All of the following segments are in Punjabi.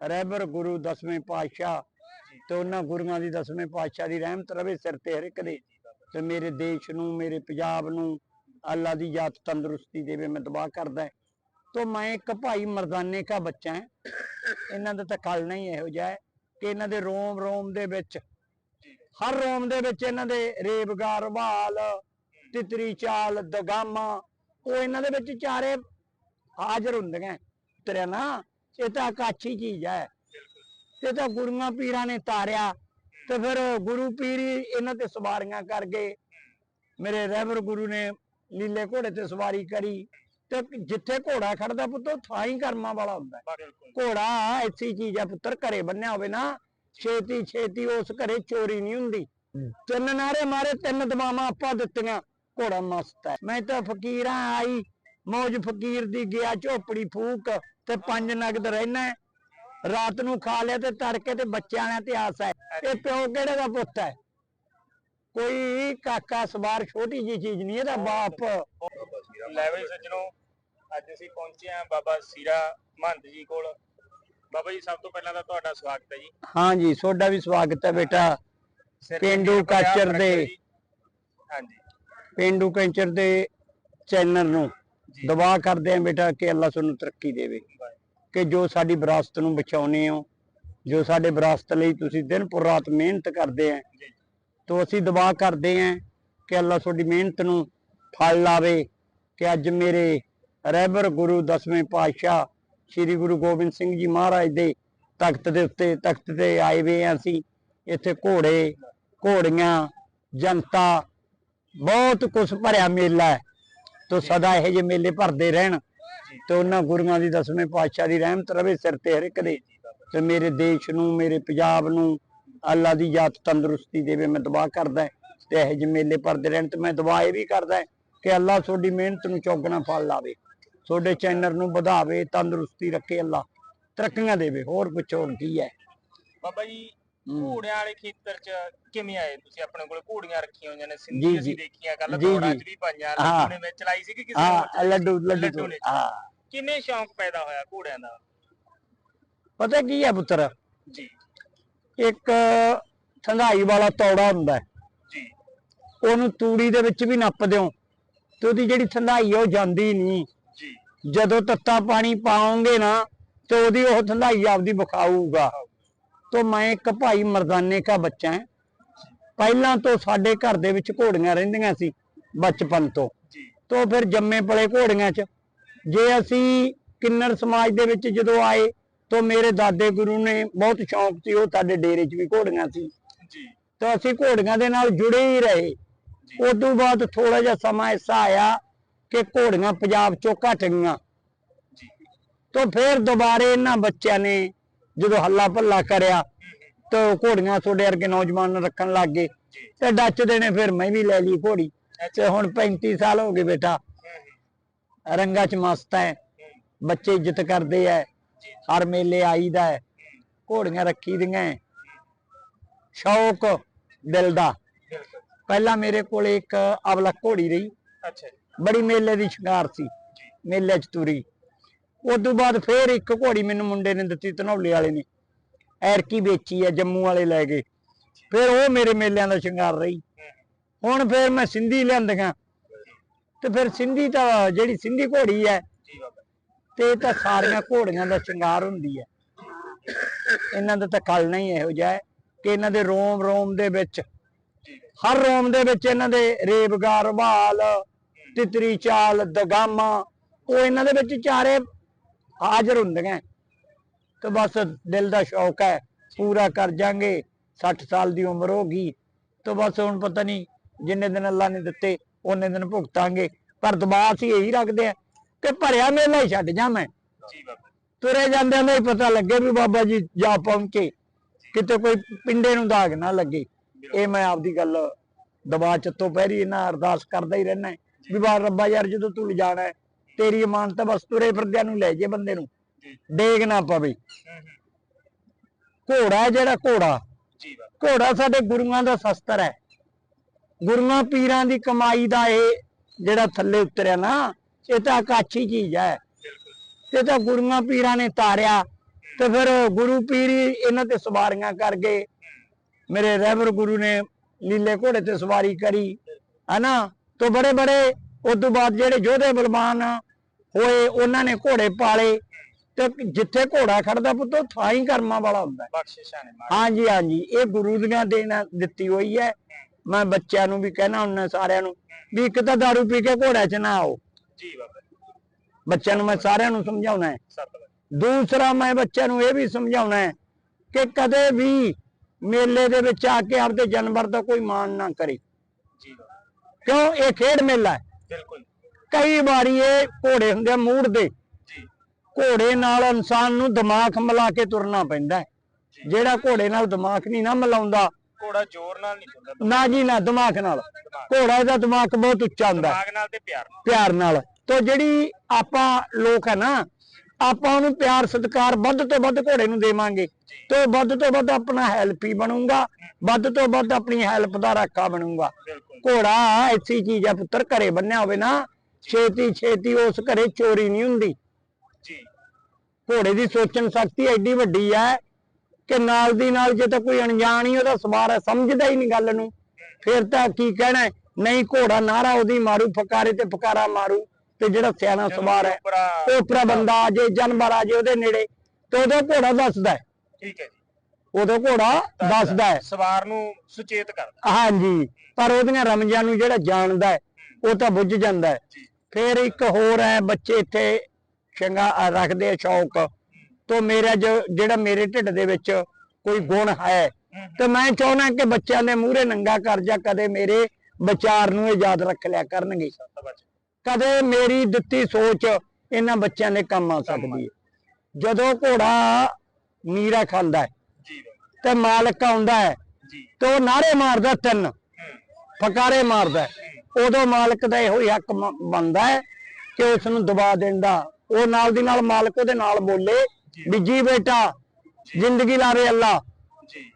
ਰਹਿਬਰ ਗੁਰੂ ਦਸਵੇਂ ਪਾਤਸ਼ਾਹ ਤੇ ਉਹਨਾਂ ਗੁਰੂਆਂ ਦੀ ਦਸਵੇਂ ਪਾਤਸ਼ਾਹ ਦੀ ਰਹਿਮਤ ਰਵੇ ਸਿਰ ਤੇ ਹਰ ਇੱਕ ਦੇ ਤੇ ਮੇਰੇ ਦੇਸ਼ ਨੂੰ, ਮੇਰੇ ਪੰਜਾਬ ਨੂੰ, ਅੱਲਾ ਦੀ ਜਾਤ ਤੰਦਰੁਸਤੀ ਦੇਵੇ, ਮੈਂ ਦੁਆ ਕਰਦਾ ਤੋ ਮੈਂ ਇੱਕ ਭਾਈ ਮਰਦਾਨੇ ਕਾ ਬੱਚਾ ਹੈ। ਇਹਨਾਂ ਦਾ ਤਾਂ ਕੱਲ ਨਹੀਂ ਇਹੋ ਜਿਹਾ ਹੈ ਕਿ ਇਹਨਾਂ ਦੇ ਰੋਮ ਰੋਮ ਦੇ ਵਿੱਚ, ਹਰ ਰੋਮ ਦੇ ਵਿੱਚ ਇਹਨਾਂ ਦੇ ਰੇਬਗਾਰ ਵਾਲ, ਤਿਤਰੀ ਚਾਲ, ਦਗਾਮਾ, ਉਹ ਇਹਨਾਂ ਦੇ ਵਿੱਚ ਚਾਰੇ ਹਾਜ਼ਰ ਹੁੰਦੀਆਂ। ਤੇਰਾ ਨਾ ਇਹ ਤਾਂ ਆਕਾਸ਼ੀ ਚੀਜ਼ ਹੈ। ਇਹ ਤਾਂ ਗੁਰੂਆਂ ਪੀਰਾਂ ਨੇ ਤਾਰਿਆ। ਤੇ ਫਿਰ ਗੁਰੂ ਪੀਰ ਇਹਨਾਂ ਤੇ ਸਵਾਰੀਆਂ ਕਰ ਗਏ। ਮੇਰੇ ਰਹਿਬਰ ਗੁਰੂ ਨੇ ਲੀਲੇ ਘੋੜੇ ਤੇ ਸਵਾਰੀ ਕਰੀ। ਤੇ ਜਿੱਥੇ ਘੋੜਾ ਖੜਦਾ ਪੁੱਤ ਉਹ ਥਾਂ ਹੀ ਕਰਮਾਂ ਵਾਲਾ ਹੁੰਦਾ। ਘੋੜਾ ਐਸੀ ਚੀਜ਼ ਹੈ ਪੁੱਤਰ ਘਰੇ ਬੰਨਿਆ ਹੋਵੇ ਨਾ ਛੇਤੀ ਛੇਤੀ ਉਸ ਘਰੇ ਚੋਰੀ ਨਹੀਂ ਹੁੰਦੀ। ਤਿੰਨ ਨਾਰੇ ਮਾਰੇ ਤਿੰਨ ਦਮਾਵਾਂ ਆਪਾਂ ਦਿੱਤੀਆਂ। ਘੋੜਾ ਮਸਤ ਹੈ। ਮੈਂ ਤਾਂ ਫਕੀਰਾਂ ਆਈ। ਮੌਜ ਫਕੀਰ ਦੀ ਗਿਆ ਝੋਪੜੀ ਫੂਕ ਤੇ ਪੰਜ ਨਗਦ ਰਹਿਣਾ। ਰਾਤ ਨੂੰ ਖਾ ਲਿਆ ਤੇ ਤੜਕੇ ਤੇ ਬੱਚਿਆਂ ਨੇ ਤੇ ਆਸ ਹੈ। ਇਹ ਪਿਓ ਕਿਹੜੇ ਦਾ ਪੁੱਤ ਹੈ? ਕੋਈ ਕਾਕਾ ਸਵਾਰ ਛੋਟੀ ਜੀ ਚੀਜ਼ ਨਹੀਂ ਇਹਦਾ ਬਾਪ। ਲੈ ਬਈ ਸੱਜਣੋ ਅੱਜ ਅਸੀਂ ਪਹੁੰਚੇ ਹਾਂ ਬਾਬਾ ਸੀਰਾ ਮਹੰਤ ਜੀ ਕੋਲ। ਬਾਬਾ ਜੀ ਸਭ ਤੋਂ ਪਹਿਲਾਂ ਤਾਂ ਤੁਹਾਡਾ ਸਵਾਗਤ ਹੈ ਜੀ। ਹਾਂ ਜੀ ਤੁਹਾਡਾ ਵੀ ਸਵਾਗਤ ਹੈ ਬੇਟਾ। ਸਿਰ ਤੇ ਪੇਂਡੂ ਰੱਖਿਓ ਦੇ-। ਹਾਂਜੀ। ਪਿੰਡੂ ਕਲਚਰ ਦੇ ਚੈਨਲ ਨੂੰ। ਦੁਆ ਕਰਦੇ ਆਂ ਬੇਟਾ ਕਿ ਅੱਲਾ ਤੁਹਾਨੂੰ ਤਰੱਕੀ ਦੇਵੇ। ਕਿ ਜੋ ਸਾਡੀ ਵਿਰਾਸਤ ਨੂੰ ਬਚਾਉਨੇ ਹੋ ਜੋ ਸਾਡੇ ਵਿਰਾਸਤ ਲਈ ਤੁਸੀਂ ਦਿਨ ਪੁਰ ਰਾਤ ਮਿਹਨਤ ਕਰਦੇ ਆਂ ਤੋ ਅਸੀਂ ਦੁਆ ਕਰਦੇ ਆਂ ਕਿ ਅੱਲਾ ਤੁਹਾਡੀ ਮਿਹਨਤ ਨੂੰ ਫਲ ਲਾਵੇ। ਕਿ ਅੱਜ ਮੇਰੇ ਰਹਿਬਰ ਗੁਰੂ ਦਸਵੇਂ ਪਾਤਸ਼ਾਹ ਸ੍ਰੀ ਗੁਰੂ ਗੋਬਿੰਦ ਸਿੰਘ ਜੀ ਮਹਾਰਾਜ ਦੇ ਤਖਤ ਦੇ ਉੱਤੇ ਤਖਤ ਤੇ ਆਏ ਵੇ ਆਂ ਅਸੀਂ। ਇੱਥੇ ਘੋੜੇ ਘੋੜੀਆਂ ਜਨਤਾ ਬਹੁਤ ਕੁਝ ਭਰਿਆ ਮੇਲਾ ਹੈ। ਤੋ ਸਦਾ ਇਹੋ ਜਿਹੇ ਮੇਲੇ ਭਰਦੇ ਰਹਿਣ ਤੇ ਉਹਨਾਂ ਗੁਰੂਆਂ ਦੀ ਦਸਵੇਂ ਪਾਤਸ਼ਾਹ ਦੀ ਰਹਿਮਤ ਰਵੇ ਸਿਰ ਤੇ ਹਰ ਇੱਕ ਦੇ। ਤੇ ਮੇਰੇ ਦੇਸ਼ ਨੂੰ, ਮੇਰੇ ਪੰਜਾਬ ਨੂੰ, ਅੱਲਾ ਦੀ ਜਾਤ ਤੰਦਰੁਸਤੀ ਦੇਵੇ, ਮੈਂ ਦੁਆ ਕਰਦਾ ਤੇ ਇਹੋ ਜਿਹੇ ਮੇਲੇ ਭਰਦੇ ਰਹਿਣ ਤੇ ਮੈਂ ਦੁਆ ਇਹ ਵੀ ਕਰਦਾ ਕਿ ਅੱਲਾ ਤੁਹਾਡੀ ਮਿਹਨਤ ਨੂੰ ਚੌਗਣਾ ਫਲ ਲਾਵੇ, ਤੁਹਾਡੇ ਚੈਨਲ ਨੂੰ ਵਧਾਵੇ, ਤੰਦਰੁਸਤੀ ਰੱਖੇ ਅੱਲਾ, ਤਰੱਕੀਆਂ ਦੇਵੇ, ਹੋਰ ਕੁਛ ਹੋਰ ਕੀ ਹੈ। ਬਾਬਾ ਜੀ ਘੋੜਿਆਂ ਵਾਲੇ ਖੇਤਰ 'ਚ ਕਿਵੇਂ ਆਏ ਤੁਸੀਂ? ਆਪਣੇ ਕੋਲ ਘੋੜੀਆਂ ਰੱਖੀਆਂ ਹੋਈਆਂ ਨੇ ਸਿੰਧੀ। ਅਸੀਂ ਦੇਖੀਆਂ ਕੱਲ ਦੌੜਾਂ। 'ਚ ਵੀ ਪਾਈਆਂ। ਲੱਡੂ ਨੇ ਵਿੱਚ ਚਲਾਈ ਸੀ ਕਿ ਕਿਸੇ ਹਾਂ ਲੱਡੂ? ਲੱਡੂ ਨੇ। ਹਾਂ। ਕਿੰਨੇ ਸ਼ੌਂਕ ਪੈਦਾ ਹੋਇਆ ਘੋੜਿਆਂ ਦਾ? ਪਤਾ ਕੀ ਹੈ ਪੁੱਤਰ? ਜੀ। ਇੱਕ ਠੰਡਾਈ ਵਾਲਾ ਤੌੜਾ ਹੁੰਦਾ ਜੀ। ਉਹਨੂੰ ਤੂੜੀ ਦੇ ਵਿੱਚ ਵੀ ਨੱਪ ਦਿਓ ਤੇ ਉਹਦੀ ਜਿਹੜੀ ਠੰਡਾਈ ਉਹ ਜਾਂਦੀ ਨਹੀਂ। ਜੀ। ਜਦੋਂ ਤੱਤਾ ਪਾਣੀ ਪਾਉਂਗੇ ਨਾ ਤੇ ਉਹਦੀ ਉਹ ਠੰਡਾਈ ਆਪਦੀ ਵਿਖਾਊਗਾ। ਤੋਂ ਮੈਂ ਇੱਕ ਭਾਈ ਮਰਦਾਨੇ ਕਾ ਬੱਚਾ ਹਾਂ। ਪਹਿਲਾਂ ਤੋਂ ਸਾਡੇ ਘਰ ਦੇ ਵਿੱਚ ਘੋੜੀਆਂ ਰਹਿੰਦੀਆਂ ਸੀ ਬਚਪਨ ਤੋਂ। ਜੀ। ਤੋਂ ਫਿਰ ਜੰਮੇ ਪਲੇ ਘੋੜੀਆਂ 'ਚ। ਜੇ ਅਸੀਂ ਕਿੰਨਰ ਸਮਾਜ ਦੇ ਵਿੱਚ ਜਦੋਂ ਆਏ ਤੋਂ ਮੇਰੇ ਦਾਦੇ ਗੁਰੂ ਨੇ ਬਹੁਤ ਸ਼ੌਂਕ ਸੀ ਉਹ ਸਾਡੇ ਡੇਰੇ 'ਚ ਵੀ ਘੋੜੀਆਂ ਸੀ। ਜੀ। ਤਾਂ ਅਸੀਂ ਘੋੜੀਆਂ ਦੇ ਨਾਲ ਜੁੜੇ ਹੀ ਰਹੇ। ਉਸ ਤੋਂ ਬਾਅਦ ਥੋੜਾ ਜਿਹਾ ਸਮਾਂ ਐਸਾ ਆਇਆ ਕਿ ਘੋੜੀਆਂ ਪੰਜਾਬ ਚੋਂ ਘਟ ਗਈਆਂ। ਜੀ। ਤਾਂ ਫਿਰ ਦੁਬਾਰੇ ਇਹਨਾਂ ਬੱਚਿਆਂ ਨੇ ਜਦੋਂ ਹੱਲਾ ਭੱਲਾ ਕਰਿਆ ਤਾਂ ਘੋੜੀਆਂ ਤੁਹਾਡੇ ਵਰਗੇ ਨੌਜਵਾਨ ਰੱਖਣ ਲੱਗ ਗਏ। ਤੇ ਡੱਚਦੇ ਨੇ ਫਿਰ ਮੈਂ ਵੀ ਲੈ ਲਈ ਘੋੜੀ। ਤੇ ਹੁਣ 35 ਸਾਲ ਹੋ ਗਏ ਬੇਟਾ। ਰੰਗਾ ਚ ਮਸਤ ਹੈ ਬੱਚੇ ਇੱਜ਼ਤ ਕਰਦੇ ਐ। ਹਰ ਮੇਲੇ ਆਈਦਾ ਹੈ ਘੋੜੀਆਂ ਰੱਖੀ ਦੀਆਂ। ਸ਼ੌਕ ਦਿਲ ਦਾ। ਪਹਿਲਾਂ ਮੇਰੇ ਕੋਲ ਇੱਕ ਅਵਲਾ ਘੋੜੀ ਰਹੀ। ਅੱਛਾ ਬੜੀ ਮੇਲੇ ਦੀ ਸ਼ਿੰਗਾਰ ਸੀ। ਮੇਲੇ 'ਚ ਤੁਰੀ। ਉਸ ਤੋਂ ਬਾਅਦ ਫੇਰ ਇੱਕ ਘੋੜੀ ਮੈਨੂੰ ਮੁੰਡੇ ਨੇ ਦਿੱਤੀ, ਧਨੌਲੇ ਵਾਲੇ ਨੇ। ਐਰਕੀ ਵੇਚੀ ਹੈ ਜੰਮੂ ਵਾਲੇ ਲੈ ਗਏ। ਫਿਰ ਉਹ ਮੇਰੇ ਮੇਲਿਆਂ ਦਾ ਸ਼ਿੰਗਾਰ ਰਹੀ। ਹੁਣ ਫੇਰ ਮੈਂ ਸਿੰਧੀ ਲਿਆਂਦੀਆਂ। ਤੇ ਫਿਰ ਸਿੰਧੀ ਤਾਂ ਜਿਹੜੀ ਸਿੰਧੀ ਘੋੜੀ ਹੈ, ਤੇ ਤਾਂ ਸਾਰੀਆਂ ਘੋੜੀਆਂ ਦਾ ਸ਼ਿੰਗਾਰ ਹੁੰਦੀ ਹੈ। ਇਹਨਾਂ ਦਾ ਤਾਂ ਕੱਲ ਨਹੀਂ ਇਹੋ ਜਿਹਾ ਹੈ ਕਿ ਇਹਨਾਂ ਦੇ ਰੋਮ ਰੋਮ ਦੇ ਵਿੱਚ, ਹਰ ਰੋਮ ਦੇ ਵਿੱਚ ਇਹਨਾਂ ਦੇ ਰੇਬਗਾਰ ਵਾਲ ਤਿਤਰੀ ਚਾਲ, ਦਗਾਮਾ, ਉਹ ਇਹਨਾਂ ਦੇ ਵਿੱਚ ਚਾਰੇ ਹਾਜ਼ਰ ਹੁੰਦੀਆਂ ਤੇ ਬਸ ਦਿਲ ਦਾ ਸ਼ੌਕ ਹੈ ਪੂਰਾ ਕਰ ਜਾਾਂਗੇ 60 ਸਾਲ ਦੀ ਉਮਰ ਹੋ ਗਈ। ਤੇ ਬਸ ਹੁਣ ਪਤਾ ਨਹੀਂ ਜਿੰਨੇ ਦਿਨ ਅੱਲਾ ਨੇ ਦਿੱਤੇ ਉਹਨੇ ਦਿਨ ਭੁਗਤਾਂਗੇ। ਪਰ ਦਬਾਅ ਅਸੀਂ ਇਹੀ ਰੱਖਦੇ ਆ ਕਿ ਭਰਿਆ ਮੇਲਾ ਹੀ ਛੱਡ ਜਾ ਮੈਂ ਤੁਰੇ ਜਾਂਦਿਆਂ ਦਾ ਹੀ ਪਤਾ ਲੱਗੇ ਵੀ ਬਾਬਾ ਜੀ ਜਾ ਪਹੁੰਚੇ। ਕਿਤੇ ਕੋਈ ਪਿੰਡੇ ਨੂੰ ਦਾਗ ਨਾ ਲੱਗੇ। ਇਹ ਮੈਂ ਆਪਦੀ ਗੱਲ ਦਬਾ ਚੱਤੋਂ ਪਹਿਰੀ ਇਹਨਾਂ ਅਰਦਾਸ ਕਰਦਾ ਹੀ ਰਹਿਣਾ ਵੀ ਬਾ ਰੱਬਾ ਯਾਰ ਜਦੋਂ ਤੂੰ ਲਿਜਾਣਾ ਤੇਰੀ ਇਮਾਨਤ ਬਸ ਤੁਰੇ ਫਿਰਦਿਆਂ ਨੂੰ ਲੈ ਜੇ ਬੰਦੇ ਨੂੰ। ਡੇਗ ਨਾ ਪਵੇ। ਘੋੜਾ ਜਿਹੜਾ ਘੋੜਾ। ਘੋੜਾ ਸਾਡੇ ਗੁਰੂਆਂ ਦਾ ਸ਼ਸਤਰ ਹੈ। ਗੁਰੂਆਂ ਪੀਰਾਂ ਦੀ ਕਮਾਈ ਦਾ ਇਹ ਜਿਹੜਾ ਥੱਲੇ ਉਤਰਿਆ ਨਾ ਇਹ ਤਾਂ ਆਕਾਸ਼ੀ ਚੀਜ਼ ਹੈ। ਇਹ ਤਾਂ ਗੁਰੂਆਂ ਪੀਰਾਂ ਨੇ ਤਾਰਿਆ। ਤੇ ਫਿਰ ਗੁਰੂ ਪੀਰ ਇਹਨਾਂ ਤੇ ਸਵਾਰੀਆਂ ਕਰ ਗਏ। ਮੇਰੇ ਰਹਿਬਰ ਗੁਰੂ ਨੇ ਲੀਲੇ ਘੋੜੇ ਤੇ ਸਵਾਰੀ ਕਰੀ। ਹਨਾ? ਤੋਂ ਬੜੇ ਬੜੇ ਉਸ ਤੋਂ ਬਾਅਦ ਜਿਹੜੇ ਯੋਧੇ ਬਲਵਾਨ ਹੋਏ ਉਹਨਾਂ ਨੇ ਘੋੜੇ ਪਾਲੇ ਤੇ ਜਿੱਥੇ ਘੋੜਾ ਖੜਦਾ ਪੁੱਤ ਉਹ ਥਾਂ ਹੀ ਕਰਮਾਂ ਵਾਲਾ ਹੁੰਦਾ ਹੈ। ਬਖਸ਼ਿਸ਼ਾਂ ਨੇ ਹਾਂਜੀ ਹਾਂਜੀ ਇਹ ਗੁਰੂ ਦੀਆਂ ਦੇਣਾ ਦਿੱਤੀ ਹੋਈ ਹੈ। ਮੈਂ ਬੱਚਿਆਂ ਨੂੰ ਵੀ ਕਹਿਣਾ ਹੁੰਦਾ ਸਾਰਿਆਂ ਨੂੰ ਵੀ ਇੱਕ ਤਾਂ ਦਾਰੂ ਪੀ ਕੇ ਘੋੜਾ 'ਚ ਨਾ ਆਓ। ਜੀ ਬਾਬਾ ਬੱਚਿਆਂ ਨੂੰ ਮੈਂ ਸਾਰਿਆਂ ਨੂੰ ਸਮਝਾਉਣਾ ਹੈ। ਦੂਸਰਾ ਮੈਂ ਬੱਚਿਆਂ ਨੂੰ ਇਹ ਵੀ ਸਮਝਾਉਣਾ ਹੈ ਕਿ ਕਦੇ ਵੀ ਮੇਲੇ ਦੇ ਵਿੱਚ ਆ ਕੇ ਆਪਦੇ ਜਾਨਵਰ ਦਾ ਕੋਈ ਮਾਣ ਨਾ ਕਰੇ। ਜੀ। ਕਿਉਂ? ਇਹ ਖੇਡ ਮੇਲਾ ਹੈ। ਬਿਲਕੁਲ। ਕਈ ਵਾਰੀ ਇਹ ਘੋੜੇ ਹੁੰਦੇ ਆ ਮੂੜ ਦੇ। ਘੋੜੇ ਨਾਲ ਇਨਸਾਨ ਨੂੰ ਦਿਮਾਗ ਮਿਲਾ ਕੇ ਤੁਰਨਾ ਪੈਂਦਾ। ਜਿਹੜਾ ਘੋੜੇ ਨਾਲ ਦਿਮਾਗ ਨਹੀਂ ਨਾ ਮਿਲਾਉਂਦਾ ਘੋੜਾ ਜ਼ੋਰ ਨਾਲ ਨਹੀਂ ਤੁਰਦਾ। ਨਾ ਜੀ ਨਾ ਦਿਮਾਗ ਨਾਲ। ਘੋੜਾ ਦਾ ਦਿਮਾਗ ਬਹੁਤ ਉੱਚਾ ਹੁੰਦਾ ਦਿਮਾਗ ਨਾਲ ਤੇ ਪਿਆਰ ਨਾਲ। ਪਿਆਰ ਨਾਲ। ਤੋਂ ਜਿਹੜੀ ਆਪਾਂ ਲੋਕ ਹੈ ਨਾ ਆਪਾਂ ਉਹਨੂੰ ਪਿਆਰ ਸਤਿਕਾਰ ਵੱਧ ਤੋਂ ਵੱਧ ਘੋੜੇ ਨੂੰ ਦੇਵਾਂਗੇ। ਤੋਂ ਵੱਧ ਤੋਂ ਵੱਧ ਆਪਣਾ ਹੈਲਪ ਬਣੂਗਾ ਵੱਧ ਤੋਂ ਵੱਧ ਆਪਣੀ ਹੈਲਪ ਦਾ ਰਾਖਾ ਬਣੂਗਾ। ਘੋੜਾ ਐਸੀ ਚੀਜ਼ ਹੈ ਪੁੱਤਰ ਘਰੇ ਬੰਨਿਆ ਹੋਵੇ ਨਾ ਛੇਤੀ ਛੇਤੀ ਉਸ ਘਰੇ ਚੋਰੀ ਨਹੀਂ ਹੁੰਦੀ। ਜੀ। ਘੋੜੇ ਦੀ ਸੋਚਣ ਸ਼ਕਤੀ ਐਡੀ ਵੱਡੀ ਹੈ ਕਿ ਨਾਲ ਦੀ ਨਾਲ ਜੇ ਤਾਂ ਕੋਈ ਅਣਜਾਣ ਹੀ ਉਹਦਾ ਸਵਾਰ ਹੈ ਸਮਝਦਾ ਹੀ ਨਹੀਂ ਗੱਲ ਨੂੰ। ਫਿਰ ਤਾਂ ਕੀ ਕਹਿਣਾ? ਨਹੀਂ ਘੋੜਾ ਨਾਰਾ ਉਹਦੀ ਮਾਰੂ ਫਕਾਰੇ ਤੇ ਫਕਾਰਾ ਮਾਰੂ ਤੇ ਜਿਹੜਾ ਸਿਆਣਾ ਸਵਾਰ ਹੈ ਉਪਰਾ ਉਪਰਾ ਬੰਦਾ ਆ ਜੇ ਜਾਨਵਰ ਆ ਜੇ ਉਹਦੇ ਨੇੜੇ ਤੇ ਉਹਦਾ ਘੋੜਾ ਦੱਸਦਾ ਹੈ। ਠੀਕ ਹੈ ਜੀ। ਉਹਦਾ ਘੋੜਾ ਦੱਸਦਾ ਹੈ। ਸਵਾਰ ਨੂੰ ਸੁਚੇਤ ਕਰਦਾ। ਹਾਂਜੀ ਪਰ ਉਹਦੀਆਂ ਰਮਜਾਂ ਨੂੰ ਜਿਹੜਾ ਜਾਣਦਾ ਹੈ ਉਹ ਤਾਂ ਬੁੱਝ ਜਾਂਦਾ ਹੈ। ਫਿਰ ਇੱਕ ਹੋਰ ਹੈ ਬੱਚੇ ਇੱਥੇ ਚੰਗਾ ਰੱਖਦੇ ਸ਼ੌਕ। ਤੋਂ ਮੇਰਾ ਜਿਹੜਾ ਮੇਰੇ ਢਿੱਡ ਦੇ ਵਿੱਚ ਕੋਈ ਗੁਣ ਹੈ ਤੇ ਮੈਂ ਚਾਹੁੰਦਾ ਕਿ ਬੱਚਿਆਂ ਦੇ ਮੂਹਰੇ ਨੰਗਾ ਕਰ ਜਾ ਕਦੇ ਮੇਰੇ ਵਿਚਾਰ ਨੂੰ ਇਹ ਯਾਦ ਰੱਖ ਲਿਆ ਕਰਨਗੇ। ਕਦੇ ਮੇਰੀ ਦਿੱਤੀ ਸੋਚ ਇਹਨਾਂ ਬੱਚਿਆਂ ਦੇ ਕੰਮ ਆ ਸਕਦੀ ਹੈ। ਜਦੋਂ ਘੋੜਾ ਨੀਰਾ ਖਾਂਦਾ ਹੈ ਤੇ ਮਾਲਕ ਆਉਂਦਾ ਹੈ ਤੇ ਉਹ ਨਾਰੇ ਮਾਰਦਾ ਤਿੰਨ ਫਕਾਰੇ ਮਾਰਦਾ ਹੈ। ਉਦੋਂ ਮਾਲਕ ਦਾ ਇਹੋ ਹੀ ਹੱਕ ਬਣਦਾ ਹੈ ਕਿ ਉਸ ਨੂੰ ਦਬਾ ਦਿੰਦਾ। ਉਹ ਨਾਲ ਦੀ ਨਾਲ ਮਾਲਕ ਉਹਦੇ ਨਾਲ ਬੋਲੇ ਵੀ ਜੀ ਬੇਟਾ ਜ਼ਿੰਦਗੀ ਲਾਵੇ ਅੱਲਾ। ਜੀ।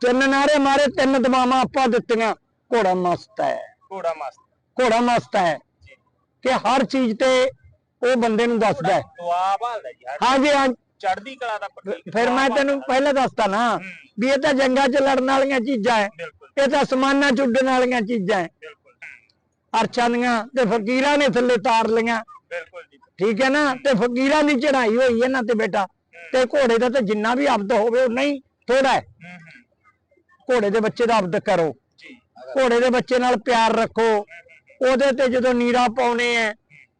ਤਿੰਨ ਨਾਰੇ ਮਾਰੇ ਤਿੰਨ ਦਬਾਵਾਂ ਆਪਾਂ ਦਿੱਤੀਆਂ। ਘੋੜਾ ਮਸਤ ਹੈ। ਘੋੜਾ ਮਸਤ। ਘੋੜਾ ਮਸਤ ਹੈ। ਕਿ ਹਰ ਚੀਜ਼ ਤੇ ਉਹ ਬੰਦੇ ਨੂੰ ਦੱਸਦਾ ਹੈ। ਦੁਆ ਭਾਲਦਾ ਜੀ ਹਾਂਜੀ ਹਾਂ ਚੜ੍ਹਦੀ ਕਲਾ ਦਾ ਪ੍ਰਤੀਕ ਫਿਰ ਮੈਂ ਤੈਨੂੰ। ਪਹਿਲਾਂ ਦੱਸਤਾ ਨਾ ਵੀ ਇਹ ਤਾਂ ਜੰਗਾਂ 'ਚ ਲੜਨ ਵਾਲੀਆਂ ਚੀਜ਼ਾਂ ਹੈ ਬਿਲਕੁਲ। ਇਹ ਤਾਂ ਅਸਮਾਨਾਂ 'ਚ ਉੱਡਣ ਵਾਲੀਆਂ ਚੀਜ਼ਾਂ ਹੈ ਬਿਲਕੁਲ। ਅਰਸ਼ਾਂ ਦੀਆਂ ਤੇ ਫਕੀਰਾਂ ਨੇ ਥੱਲੇ ਤਾਰ ਲਈਆਂ। ਬਿਲਕੁਲ ਜੀ। ਠੀਕ ਹੈ ਨਾ? ਤੇ ਫਕੀਰਾਂ ਦੀ ਚੜਾਈ ਹੋਈ ਹੈ ਨਾ ਤੇ ਬੇਟਾ। ਤੇ ਘੋੜੇ ਦਾ ਤਾਂ ਜਿੰਨਾ ਵੀ ਅਬਦ ਹੋਵੇ ਉਹ ਨਹੀਂ ਥੋੜਾ ਹੈ ਹੂੰ ਹੂੰ। ਘੋੜੇ ਦੇ ਬੱਚੇ ਦਾ ਅਬਦ ਕਰੋ। ਘੋੜੇ ਦੇ ਬੱਚੇ ਨਾਲ ਪਿਆਰ ਰੱਖੋ। ਉਹਦੇ ਤੇ ਜਦੋਂ ਨੀਰਾ ਪਾਉਣੇ ਐ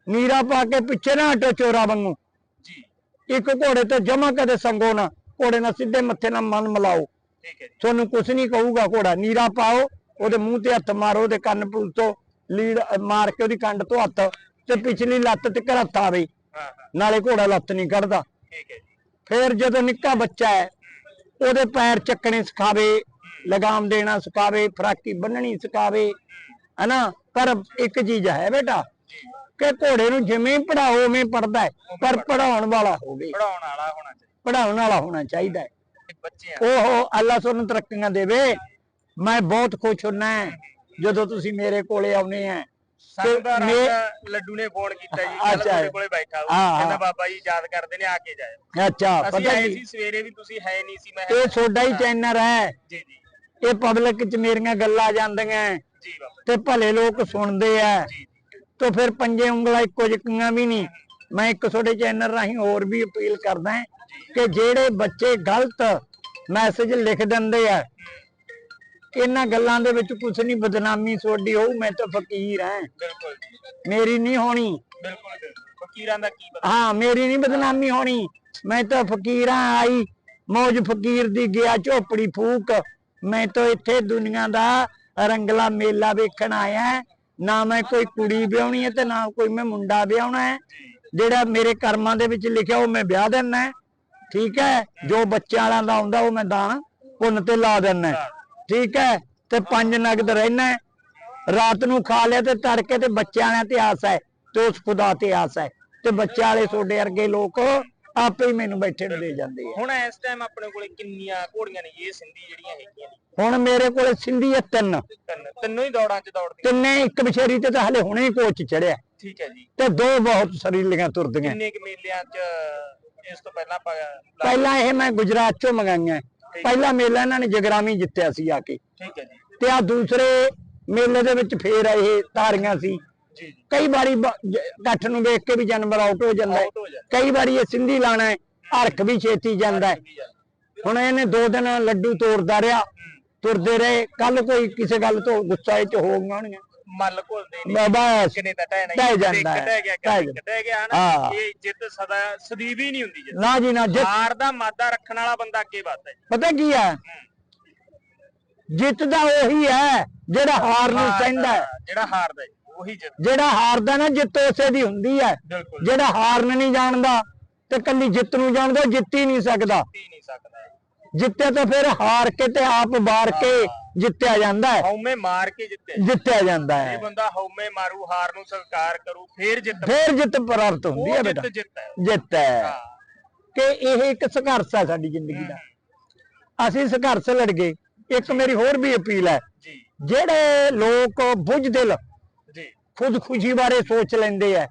ਨੀਰਾ ਪਾ ਕੇ ਪਿੱਛੇ ਨਾ ਹਟੋ ਚੋਰਾ ਵਾਂਗੂ। ਇੱਕ ਘੋੜੇ ਤੇ ਜਮਾ ਕਦੇ ਸੰਗੋ ਨਾ ਘੋੜੇ ਨਾਲ ਸਿੱਧੇ ਮੱਥੇ ਨਾਲ ਮਨ ਮਿਲਾਓ। ਠੀਕ ਹੈ ਜੀ। ਤੁਹਾਨੂੰ ਕੁਝ ਨਹੀਂ ਕਹੂਗਾ ਘੋੜਾ ਨੀਰਾ ਪਾਓ ਉਹਦੇ ਮੂੰਹ ਤੇ ਹੱਥ ਮਾਰੋ ਉਹਦੇ ਕੰਨ ਤੋਂ ਅਹ ਮਾਰ ਕੇ ਉਹਦੀ ਕੰਡ ਤੋਂ ਹੱਥ ਤੇ ਪਿਛਲੀ ਲੱਤ ਤੇ ਹੱਥ ਆਵੇ। ਨਾਲੇ ਘੋੜਾ ਲੱਤ ਨਹੀਂ ਕੱਢਦਾ। ਠੀਕ ਹੈ ਜੀ। ਫਿਰ ਜਦੋਂ ਨਿੱਕਾ ਬੱਚਾ ਹੈ ਉਹਦੇ ਪੈਰ ਚੱਕਣੇ ਸਿਖਾਵੇ ਲਗਾਮ ਦੇਣਾ ਸਿਖਾਵੇ ਫਰਾਕੀ ਬੰਨਣੀ ਸਿਖਾਵੇ ਹਨਾ? ਪਰ ਇੱਕ ਚੀਜ਼ ਹੈ ਬੇਟਾ ਕਿ ਘੋੜੇ ਨੂੰ ਜਿਵੇਂ ਪੜਾਓ ਉਵੇਂ ਪੜਦਾ ਹੈ। ਪਰ ਪੜਾਉਣ ਵਾਲਾ ਹੋਵੇ ਪੜਾਉਣ ਵਾਲਾ ਹੋਣਾ ਚਾਹੀਦਾ। ਪੜਾਉਣ ਵਾਲਾ ਹੋਣਾ ਚਾਹੀਦਾ ਹੈ। ਇਹ ਬੱਚੇ ਆ ਓਹੋ ਅੱਲਾ ਤੁਹਾਨੂੰ ਤਰੱਕੀਆਂ ਦੇਵੇ। ਮੈਂ ਬਹੁਤ ਖੁਸ਼ ਹੁੰਨਾ ਜਦੋਂ ਤੁਸੀਂ ਮੇਰੇ ਕੋਲੇ ਆਉਨੇ ਆ ਲੱਡੂ ਨੇ ਫੋਨ ਕੀਤਾ ਜੀ। ਕੱਲ ਤੁਹਾਡੇ ਕੋਲੇ ਬੈਠਾ ਉਹ। ਕਹਿੰਦਾ ਬਾਬਾ ਜੀ ਯਾਦ ਕਰਦੇ ਨੇ ਆ ਕੇ ਜਾਇਓ। ਅੱਛਾ ਪਤਾ ਸੀ ਸਵੇਰੇ ਵੀ ਤੁਸੀਂ ਹੈ ਨਹੀਂ ਸੀ ਮੈਂ ਇਹ ਤੁਹਾਡਾ ਹੀ ਚੈਨਲ ਹੈ। ਜੀ ਜੀ। ਇਹ ਪਬਲਿਕ ਚ ਮੇਰੀਆਂ ਗੱਲਾਂ ਜਾਂਦੀਆਂ ਜੀ ਤੇ ਭਲੇ ਲੋਕ ਸੁਣਦੇ ਆ ਜੀ। ਤੇ ਫਿਰ ਪੰਜੇ ਉਂਗਲਾਂ ਇੱਕੋ ਜਿਹੀਆਂ ਵੀ ਨਹੀਂ। ਮੈਂ ਇੱਕ ਤੁਹਾਡੇ ਚੈਨਲ ਰਾਹੀਂ ਹੋਰ ਵੀ ਅਪੀਲ ਕਰਦਾ ਕਿ ਜਿਹੜੇ ਬੱਚੇ ਗਲਤ ਮੈਸੇਜ ਲਿਖ ਦਿੰਦੇ ਆ ਇਹਨਾਂ ਗੱਲਾਂ ਦੇ ਵਿੱਚ ਕੁਝ ਨਹੀਂ ਬਦਨਾਮੀ ਤੁਹਾਡੀ ਹੋਊ ਮੈਂ ਤਾਂ ਫਕੀਰ ਬਿਲਕੁਲ ਜੀ। ਮੇਰੀ ਨਹੀਂ ਹੋਣੀ। ਬਿਲਕੁਲ ਬਿਲਕੁਲ। ਫਕੀਰਾਂ ਦਾ ਕੀ ਪਤਾ ਹਾਂ ਮੇਰੀ ਨਹੀਂ ਬਦਨਾਮੀ ਹੋਣੀ। ਮੈਂ ਤਾਂ ਫਕੀਰਾਂ ਆਈ ਮੌਜ ਫਕੀਰ ਦੀ ਗਿਆ ਝੋਪੜੀ ਫੂਕ। ਮੈਂ ਤਾਂ ਇੱਥੇ ਦੁਨੀਆ ਦਾ ਰੰਗਲਾ ਮੇਲਾ ਵੇਖਣ ਆਇਆ। ਨਾ ਮੈਂ ਕੋਈ ਕੁੜੀ ਵਿਆਹਣੀ ਹੈ ਤੇ ਨਾ ਕੋਈ ਮੈਂ ਮੁੰਡਾ ਵਿਆਹਣਾ ਹੈ। ਜਿਹੜਾ ਮੇਰੇ ਕਰਮਾਂ ਦੇ ਵਿੱਚ ਲਿਖਿਆ ਉਹ ਮੈਂ ਵਿਆਹ ਦੇਣਾ ਠੀਕ ਹੈ? ਜੋ ਬੱਚਿਆਂ ਵਾਲਾਂ ਦਾ ਆਉਂਦਾ ਉਹ ਮੈਂ ਦਾਨ ਪੁੰਨ ਤੇ ਲਾ ਦੇਣਾ ਠੀਕ ਹੈ? ਤੇ ਪੰਜ ਨਗਦ ਰਹਿਣਾ ਰਾਤ ਨੂੰ ਖਾ ਲਿਆ ਤੇ ਤੜਕੇ ਤੇ ਬੱਚਿਆਂ ਵਾਲਿਆਂ ਤੇ ਆਸ ਹੈ। ਤੇ ਉਸ ਖੁਦਾ ਤੇ ਆਸ ਹੈ। ਤੇ ਬੱਚਿਆਂ ਵਾਲੇ ਤੁਹਾਡੇ ਵਰਗੇ ਲੋਕ ਆਪੇ ਹੀ ਮੈਨੂੰ ਬੈਠੇ ਨੂੰ ਦੇ ਜਾਂਦੇ ਆ। ਹੁਣ ਇਸ ਟਾਈਮ ਆਪਣੇ ਕੋਲੇ ਕਿੰਨੀਆਂ ਘੋੜੀਆਂ ਨੇ? ਇਹ ਸਿੰਧੀ ਜਿਹੜੀਆਂ ਹੈਗੀਆਂ ਨੇ। ਹੁਣ ਮੇਰੇ ਕੋਲ ਸਿੰਧੀ ਹੈ ਤਿੰਨ। ਤਿੰਨ ਤਿੰਨੋਂ ਹੀ ਦੌੜਾਂ 'ਚ ਦੌੜਦੀਆਂ ਤਿੰਨੇ ਇੱਕ ਬਛੇਰੀ ਤੇ ਤਾਂ ਹਲੇ ਹੁਣੇ ਹੀ ਕੋਚ ਚੜਿਆ। ਠੀਕ ਹੈ ਜੀ। ਤੇ ਦੋ ਬਹੁਤ ਸਰੀਲੀਆਂ ਤੁਰਦੀਆਂ। ਕਿੰਨੇ ਕੁ ਮੇਲਿਆਂ 'ਚ ਇਸ ਤੋਂ ਪਹਿਲਾਂ ਆਪਾਂ ਲਾ- ਪਹਿਲਾਂ ਇਹ ਮੈਂ ਗੁਜਰਾਤ ਚੋਂ ਮੰਗਾਈਆਂ ਪਹਿਲਾ ਮੇਲਾ ਇਹਨਾਂ ਨੇ ਜਗਰਾਮੀ ਜਿੱਤਿਆ ਸੀ ਆ ਕੇ। ਠੀਕ ਹੈ ਜੀ। ਤੇ ਆ ਦੂਸਰੇ ਮੇਲੇ ਦੇ ਵਿੱਚ ਫੇਰ ਇਹ ਤਾਰੀਆਂ ਸੀ। ਜੀ ਜੀ। ਕਈ ਵਾਰੀ ਬ- ਜ- ਇਕੱਠ ਨੂੰ ਵੇਖ ਕੇ ਵੀ ਜਾਨਵਰ ਆਊਟ ਹੋ ਜਾਂਦਾ ਹੈ। ਆਊਟ ਹੋ ਜਾਂਦਾ। ਕਈ ਵਾਰੀ ਇਹ ਸਿੰਧੀ ਲਾਣਾ ਹੈ। ਹਰਖ ਵੀ ਛੇਤੀ ਜਾਂਦਾ ਹੈ। ਵੀ ਜਾਂਦਾ। ਹੁਣ ਇਹਨੇ ਦੋ ਦਿਨ ਲੱਡੂ ਤੋੜਦਾ ਰਿਹਾ। ਤੁਰਦੇ ਰਹੇ ਕੱਲ ਕੋਈ ਕਿਸੇ ਗੱਲ ਤੋਂ ਗੁੱਸਾ ਚ ਹੋ ਗਈਆਂ ਹੋਣੀਆਂ। ਮੱਲ ਘੁਲਦੇ ਨਹੀਂ ਬਸ ਕਿਨੇ ਤਾਂ ਟਹਿ ਨਹੀਂ। ਜਾਂਦਾ ਟਹਿ ਗਿਆ ਟਹਿ ਗਿਆ। ਹਨਾ। ਇਹ ਜਿੱਤ ਸਦਾ ਸਦੀਵ ਹੀ ਨਹੀਂ ਹੁੰਦੀ ਜਿੱਤ। ਨਾ ਜੀ ਨਾ ਜਿੱਤ। ਹਾਰ ਦਾ ਮਾਦਾ ਰੱਖਣ ਵਾਲਾ ਬੰਦਾ ਅੱਗੇ ਵੱਧਦਾ ਹੈ ਪਤਾ ਕੀ ਹੈ? ਜਿੱਤਦਾ ਉਹੀ ਹੈ ਜਿਹੜਾ ਹਾਰ ਨੂੰ ਸਹਿੰਦਾ ਹੈ। ਜਿਹੜਾ ਹਾਰਦਾ ਉਹੀ ਜਿੱਤ। ਜਿਹੜਾ ਹਾਰਦਾ ਨਾ ਜਿੱਤ ਉਸੇ ਦੀ ਹੁੰਦੀ ਹੈ। ਜਿਹੜਾ ਹਾਰਨ ਨਹੀਂ ਜਾਣਦਾ ਤੇ ਕੱਲੀ ਜਿੱਤ ਨੂੰ ਜਾਣਦਾ ਜਿੱਤ ਹੀ ਨਹੀਂ ਸਕਦਾ। ਜਿੱਤ ਹੀ ਨਹੀਂ ਸਕਦਾ ਹੈ। ਜਿੱਤੇ ਤਾਂ ਫਿਰ ਹਾਰ ਕੇ ਤੇ ਆਪ ਵਾਰ ਕੇ ਜਿੱਤਿਆ ਜਾਂਦਾ ਹੈ। ਹਉਮੈ ਮਾਰ ਕੇ ਜਿੱਤੇ ਜਿੱਤਿਆ ਜਾਂਦਾ ਇਹ ਹੈ ਬੰਦਾ ਹਉਮੈ ਮਾਰੂ ਹਾਰ ਨੂੰ ਸਵੀਕਾਰ ਕਰੂ ਫੇਰ ਜਿੱਤ ਫਿਰ ਜਿੱਤ ਪ੍ਰਾਪਤ ਹੁੰਦੀ ਹੈ ਬੇਟਾ। ਜਿੱਤ ਹੈ। ਕਿ ਇਹ ਇੱਕ ਸੰਘਰਸ਼ ਹੈ ਸਾਡੀ ਜ਼ਿੰਦਗੀ ਦਾ। ਅਸੀਂ ਸੰਘਰਸ਼ ਲੜ ਗਏ। ਇੱਕ ਮੇਰੀ ਹੋਰ ਵੀ ਅਪੀਲ ਹੈ। ਜਿਹੜੇ ਲੋਕ ਬੁੱਝਦਿਲ ਜੀ। ਖੁਦਕੁਸ਼ੀ ਬਾਰੇ ਸੋਚ ਲੈਂਦੇ ਆ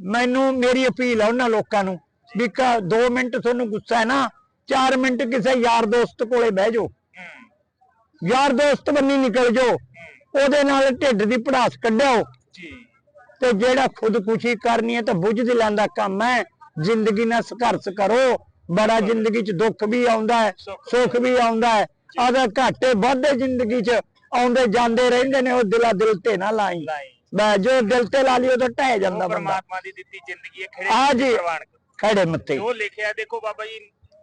ਮੈਨੂੰ ਮੇਰੀ ਅਪੀਲ ਹੈ ਉਹਨਾਂ ਲੋਕਾਂ ਨੂੰ ਵੀ 2 ਮਿੰਟ ਤੁਹਾਨੂੰ ਗੁੱਸਾ ਹੈ ਨਾ। 4 ਮਿੰਟ ਕਿਸੇ ਯਾਰ ਦੋਸਤ ਕੋਲੇ ਬਹਿ ਜਾਓ। ਯਾਰ ਦੋਸਤ ਬੰਨੀ ਨਿਕਲ ਜਾਓ। ਉਹਦੇ ਨਾਲ ਢਿੱਡ ਦੀ ਪੜਾਸ ਕੱਢਿਓ ਜੀ। ਤੇ ਜਿਹੜਾ ਖੁਦਕੁਸ਼ੀ ਕਰਨੀ ਹੈ ਤਾਂ ਬੁੱਝਦਿਲਾਂ ਦਾ ਕੰਮ ਹੈ। ਜ਼ਿੰਦਗੀ ਨਾਲ ਸੰਘਰਸ਼ ਕਰੋ। ਬੜਾ ਜ਼ਿੰਦਗੀ 'ਚ ਦੁੱਖ ਵੀ ਆਉਂਦਾ ਹੈ ਸੁੱਖ ਵੀ ਆਉਂਦਾ ਹੈ। ਆਦਾ ਘਾਟੇ ਵਾਧੇ ਜ਼ਿੰਦਗੀ 'ਚ। ਆਉਂਦੇ ਜਾਂਦੇ ਰਹਿੰਦੇ ਨੇ ਉਹ ਦਿਲਾ ਦਿਲ ਤੇ ਨਾ ਲਾਈ। ਬੈ ਜੋ ਦਿਲ ਤੇ ਲਾ ਲਈ ਉਹ ਤਾਂ ਢਹਿ ਜਾਂਦਾ ਉਹ ਬੰਦਾ। ਪਰਮਾਤਮਾ ਦੀ ਦਿੱਤੀ ਜ਼ਿੰਦਗੀ ਹੈ ਖੜੇ ਜੀ। ਪ੍ਰਵਾਨ ਕਰੋ। ਖੜੇ ਮੱਥੇ। ਜੋ ਲਿਖਿਆ ਦੇਖੋ ਬਾਬਾ ਜੀ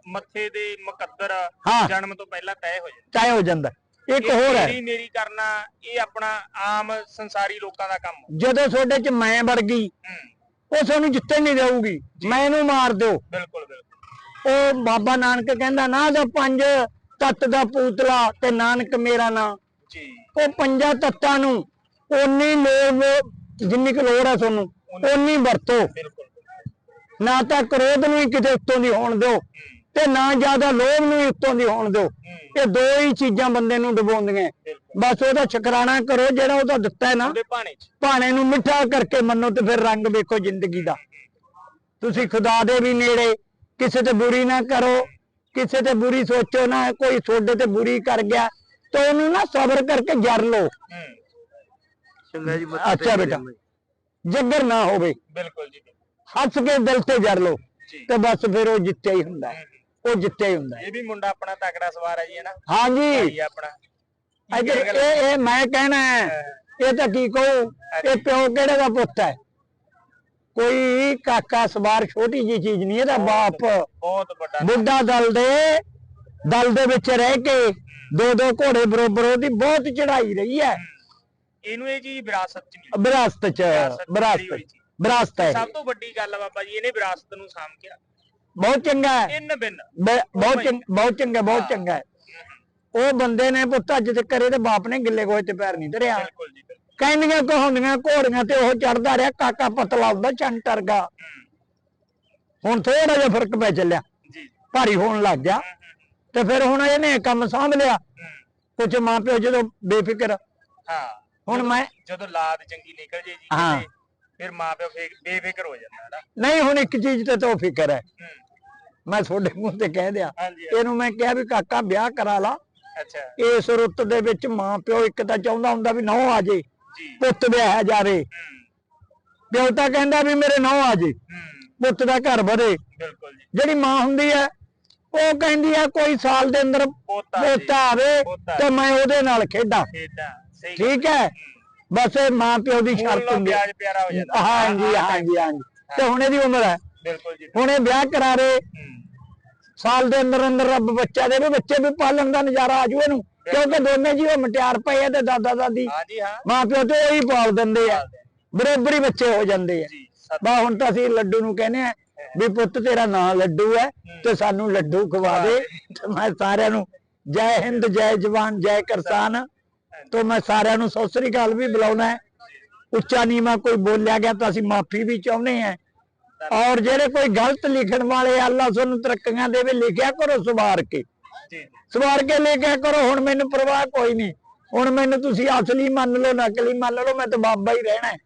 ਮੱਥੇ ਦੇ ਮੁਕੱਦਰ ਹਾਂ। ਜਨਮ ਤੋਂ ਪਹਿਲਾਂ ਤੈਅ ਹੋ ਜਾਂਦਾ। ਤੈਅ ਹੋ ਜਾਂਦਾ। ਇੱਕ ਹੋਰ ਹੈ। ਮੇਰੀ ਮੇਰੀ ਕਰਨਾ ਇਹ ਆਪਣਾ ਆਮ ਸੰਸਾਰੀ ਲੋਕਾਂ ਦਾ ਕੰਮ। ਹੋ। ਜਦੋਂ ਤੁਹਾਡੇ 'ਚ ਮੈਂ ਵਰਗੀ ਹੂੰ। ਉਹ ਤੁਹਾਨੂੰ ਜਿੱਤੇ ਨਹੀਂ ਦੇਊਗੀ। ਮੈਂ ਇਹਨੂੰ ਮਾਰ ਦਿਓ। ਬਿਲਕੁਲ ਬਿਲਕੁਲ। ਉਹ ਬਾਬਾ ਨਾਨਕ ਕਹਿੰਦਾ ਨਾ ਦਾ ਪੰਜ ਤੱਤ ਦਾ ਪੂਤਲਾ ਤੇ ਨਾਨਕ ਮੇਰਾ ਨਾਂ। ਜੀ। ਉਹ ਪੰਜਾਂ ਤੱਤਾਂ ਨੂੰ ਓਨੀ ਲੋੜ ਜਿੰਨੀ ਕੁ ਲੋੜ ਹੈ ਤੁਹਾਨੂੰ ਓਨੀ। ਵਰਤੋ। ਬਿਲਕੁਲ ਨਾ ਤਾਂ ਕ੍ਰੋਧ ਨੂੰ ਹੀ ਕਿਤੇ ਉੱਤੋਂ ਦੀ ਹੋਣ ਦਿਓ। ਤੇ ਨਾ ਜ਼ਿਆਦਾ ਲੋਭ ਨੂੰ ਉੱਤੋਂ ਦੀ ਹੋਣ ਦਿਓ। ਇਹ ਦੋ ਹੀ ਚੀਜ਼ਾਂ ਬੰਦੇ ਨੂੰ ਡੁਬੋਂਦੀਆਂ ਬਿਲਕੁਲ। ਬਸ ਉਹਦਾ ਸ਼ੁਕਰਾਨਾ ਕਰੋ ਜਿਹੜਾ ਉਹਦਾ ਦਿੱਤਾ ਹੈ ਨਾ। ਭਾਣੇ ਨੂੰ ਮਿੱਠਾ ਕਰਕੇ ਮੰਨੋ ਤੇ ਫਿਰ ਰੰਗ ਵੇਖੋ ਜ਼ਿੰਦਗੀ ਦਾ। ਤੁਸੀਂ ਖੁਦਾ ਦੇ ਵੀ ਨੇੜੇ ਕਿਸੇ ਤੇ ਬੁਰੀ ਨਾ ਕਰੋ ਕਿਸੇ ਤੇ ਬੁਰੀ ਸੋਚੋ ਨਾ ਕੋਈ ਤੁਹਾਡੇ ਤੇ ਬੁਰੀ ਕਰ ਗਿਆ ਤਾਂ ਉਹਨੂੰ ਨਾ ਸਬਰ ਕਰਕੇ ਜਰ ਲਓ। ਹੂੰ। ਚੰਗਾ ਜੀ ਅੱਛਾ ਬੇਟਾ। ਜੱਗਰ ਨਾ ਹੋਵੇ। ਬਿਲਕੁਲ ਜੀ ਹੱਸ ਕੇ ਦਿਲ ਤੇ ਜਰ ਲਓ ਤੇ ਬਸ ਫਿਰ ਉਹ ਜਿੱਤਿਆ ਹੀ ਹੁੰਦਾ ਹੈ। ਉਹ ਜਿੱਤਿਆ ਹੀ ਹੁੰਦਾ ਹੈ। ਇਹ ਵੀ ਮੁੰਡਾ ਆਪਣਾ ਤਕੜਾ ਸਵਾਰ ਹੈ ਜੀ ਹੈ ਨਾ? ਹਾਂਜੀ। ਭਾਈ ਆਪਣਾ। ਕੀ ਇੱਧਰ ਇਹ ਇਹ ਮੈਂ ਕਹਿਣਾ ਹੈ ਇਹ ਤਾਂ ਕੀ ਕਹੂੰ ਇਹ ਪਿਓ ਕਿਹੜੇ ਦਾ ਪੁੱਤ ਹੈ? ਕੋਈ ਕਾਕਾ ਸਵਾਰ ਛੋਟੀ ਜੀ ਚੀਜ਼ ਨਹੀਂ ਇਹਦਾ ਬਾਪ ਬਹੁਤ ਵੱਡਾ ਬੁੱਢਾ ਦਲ ਦੇ ਦਲ ਦੇ ਵਿੱਚ ਰਹਿ ਕੇ ਦੋ ਦੋ ਘੋੜੇ ਬਰੋਬਰ ਉਹਦੀ ਬਹੁਤ ਚੜਾਈ ਰਹੀ ਹੈ। ਇਹਨੂੰ ਇਹ ਚੀਜ਼ ਵਿਰਾਸਤ ਚ ਮਿਲੀ ਵਿਰਾਸਤ ਚ ਵਿਰਾਸਤ ਚ ਵਿਰਾਸਤ ਹੈ ਸਭ ਤੋਂ ਵੱਡੀ ਗੱਲ ਆ ਬਾਬਾ ਜੀ ਇਹਨੇ ਵਿਰਾਸਤ ਨੂੰ ਸਾਂਭਿਆ ਬਹੁਤ ਚੰਗਾ ਹੈ। ਇਨ ਬਿਨ। ਬ- ਬਹੁਤ ਚੰਗਾ ਬਹੁਤ ਚੰਗਾ ਬਹੁਤ ਚੰਗਾ ਹੈ। ਉਹ ਬੰਦੇ ਨੇ ਪੁੱਤ ਅੱਜ ਤੱਕ ਇਹਦੇ ਬਾਪ ਨੇ ਗਿੱਲੇ ਗੋਏ ਤੇ ਪੈਰ ਨਹੀਂ ਧਰਿਆ। ਬਿਲਕੁਲ ਜੀ ਬਿਲਕੁਲ। ਕਹਿੰਦੀਆਂ ਕਹਾਉਂਦੀਆਂ ਘੋੜੀਆਂ ਤੇ ਉਹ ਚੜਦਾ ਰਿਹਾ ਕਾਕਾ ਪਤਲਾ ਹੁੰਦਾ ਚੰਨ ਟਰਗਾ। ਹੁਣ ਥੋੜਾ ਜਿਹਾ ਫ਼ਰਕ ਪੈ ਚੱਲਿਆ। ਜੀ। ਭਾਰੀ ਹੋਣ ਲੱਗ ਗਿਆ। ਤੇ ਫਿਰ ਹੁਣ ਇਹਨੇ ਕੰਮ ਸਾਂਭ ਲਿਆ। ਕੁਝ ਮਾਂ ਪਿਓ ਜਦੋਂ ਬੇਫਿਕਰ। ਹਾਂ। ਹੁਣ ਮੈਂ ਜਦੋਂ ਲਾਦ ਚੰਗੀ ਨਿਕਲ ਜੇ ਜੀ ਹਾਂ। ਕਿਤੇ, ਫਿਰ ਮਾਪਿਓ ਫੇਕ ਬੇਫਿਕਰ ਹੋ ਜਾਂਦਾ ਹੈ ਨਾ ਨਹੀਂ ਹੁਣ ਇੱਕ ਚੀਜ਼ ਤੇ ਤਾਂ ਫਿਕਰ ਹੈ। ਹੂੰ। ਮੈਂ ਤੁਹਾਡੇ ਮੂੰਹ ਤੇ ਕਹਿ ਦਿਆ। ਹਾਂਜੀ ਇਹਨੂੰ ਮੈਂ ਕਿਹਾ ਵੀ ਕਾਕਾ ਵਿਆਹ ਕਰਾ ਲਾ। ਅੱਛਾ। ਇਸ ਰੁੱਤ ਦੇ ਵਿੱਚ ਮਾਂ ਪਿਓ ਇੱਕ ਤਾਂ ਚਾਹੁੰਦਾ ਹੁੰਦਾ ਵੀ ਨਹੁੰ ਆ ਜੇ ਜੀ। ਪੁੱਤ ਵਿਆਹਿਆ ਜਾਵੇ। ਹੂੰ। ਪਿਓ ਤਾਂ ਕਹਿੰਦਾ ਵੀ ਮੇਰੇ ਨਹੁੰ ਆ ਜੇ ਹੂੰ। ਪੁੱਤ ਦਾ ਘਰ ਵਧੇ। ਬਿਲਕੁਲ ਜੀ। ਜਿਹੜੀ ਮਾਂ ਹੁੰਦੀ ਹੈ ਉਹ ਕਹਿੰਦੀ ਹੈ ਕੋਈ ਸਾਲ ਦੇ ਅੰਦਰ ਪੋਤਾ ਜੀ, ਪੋਤਾ ਆਵੇ ਪੋਤਾ ਤੇ ਮੈਂ ਉਹਦੇ ਨਾਲ ਖੇਡਾਂ। ਸਹੀ ਠੀਕ ਹੈ? ਬਸ ਇਹ ਮਾਂ ਪਿਓ ਦੀ ਸ਼ਰਤ ਹੁੰਦੀ ਹੈ। ਪਿਆਜ ਪਿਆਰਾ ਹੋ ਜਾਂਦਾ। ਹਾਂਜੀ ਹਾਂਜੀ ਹਾਂਜੀ। ਤੇ ਹੁਣ ਇਹਦੀ ਉਮਰ ਹੈ। ਬਿਲਕੁਲ ਜੀ। ਹੁਣ ਇਹ ਵਿਆਹ ਕਰਾ ਰਹੇ। ਸਾਲ ਦੇ ਅੰਦਰ ਅੰਦਰ ਰੱਬ ਬੱਚਾ ਦੇਵੇ ਬੱਚੇ ਵੀ ਪਾਲਣ ਦਾ ਨਜ਼ਾਰਾ ਆ ਜੂ ਇਹਨੂੰ। ਕਿਉਂਕਿ ਦੋਨੇ ਜੀ ਉਹ ਮਟਿਆਰ ਪਏ ਆ ਤੇ ਦਾਦਾ ਦਾਦੀ ਮਾਂ ਪਿਓ ਤੇ ਉਹੀ ਪਾਲ ਦਿੰਦੇ ਆ। ਬਰਾਬਰੀ ਬੱਚੇ ਹੋ ਜਾਂਦੇ ਆ। ਬਾ ਹੁਣ ਤਾਂ ਅਸੀਂ ਲੱਡੂ ਨੂੰ ਕਹਿੰਦੇ ਆ ਵੀ ਪੁੱਤ ਤੇਰਾ ਨਾਂ ਲੱਡੂ ਹੈ। ਤੇ ਸਾਨੂੰ ਲੱਡੂ ਖਵਾ ਦੇ। ਤੇ ਮੈਂ ਸਾਰਿਆਂ ਨੂੰ ਜੈ ਹਿੰਦ ਜੈ ਜਵਾਨ ਜੈ ਕਿਸਾਨ। ਤੋਂ ਮੈਂ ਸਾਰਿਆਂ ਨੂੰ ਸਤਿ ਸ੍ਰੀ ਅਕਾਲ ਵੀ ਬੁਲਾਉਣਾ ਹੈ। ਉੱਚਾ ਨੀਵਾਂ ਕੋਈ ਬੋਲਿਆ ਗਿਆ ਤਾਂ ਅਸੀਂ ਮਾਫੀ ਵੀ ਚਾਹੁੰਦੇ ਹਾਂ। ਔਰ ਜਿਹੜੇ ਕੋਈ ਗਲਤ ਲਿਖਣ ਵਾਲੇ ਅੱਲਾ ਤੁਹਾਨੂੰ ਤਰੱਕੀਆਂ ਦੇਵੇ ਲਿਖਿਆ ਕਰੋ ਸਵਾਰ ਕੇ। ਸਵਾਰ ਕੇ ਲਿਖਿਆ ਕਰੋ ਹੁਣ ਮੈਨੂੰ ਪਰਵਾਹ ਕੋਈ ਨਹੀਂ। ਹੁਣ ਮੈਨੂੰ ਤੁਸੀਂ ਅਸਲੀ ਮੰਨ ਲਓ ਨਕਲੀ ਮੰਨ ਲਓ ਮੈਂ ਤਾਂ ਬਾਬਾ ਹੀ ਰਹਿਣਾ ਹੈ।